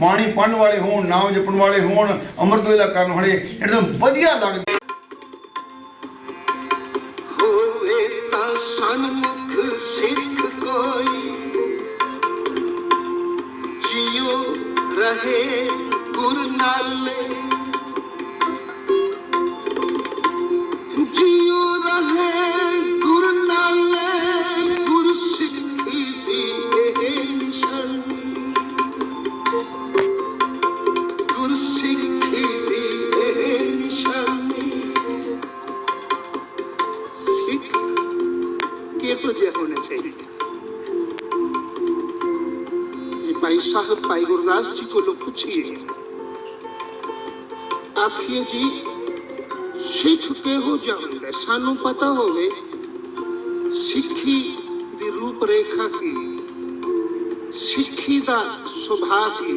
ਬਾਣੀ ਪੜ੍ਹਨ ਵਾਲੇ ਹੋਣ, ਨਾਮ ਜਪਣ ਵਾਲੇ ਹੋਣ, ਅੰਮ੍ਰਿਤ ਵੇਲਾ ਕਰਨ ਵਾਲੇ ਇਹਨਾਂ ਨੂੰ ਵਧੀਆ ਲੱਗਦਾ। ਹੋਵੇ ਤਾਂ ਸਨਮੁਖ ਸਿੱਖ ਕੋਈ, ਜਿਉ ਰਹੇ ਗੁਰ ਕਿਹੋ ਜਿਹਾ ਹੋਣਾ ਚਾਹੀਏ ਇਹ ਭਾਈ ਸਾਹਿਬ, ਭਾਈ ਗੁਰਦਾਸ ਜੀ ਕੋਲੋਂ ਪੁੱਛੀਏ। ਆਖੀਏ ਜੀ, ਸਿੱਖ ਕਿਹੋ ਜਿਹਾ ਹੁੰਦਾ ਸਾਨੂੰ ਪਤਾ ਹੋਵੇ, ਸਿੱਖੀ ਦੀ ਰੂਪ ਰੇਖਾ ਕੀ? ਸਿੱਖੀ ਦਾ ਸੁਭਾਅ ਕੀ?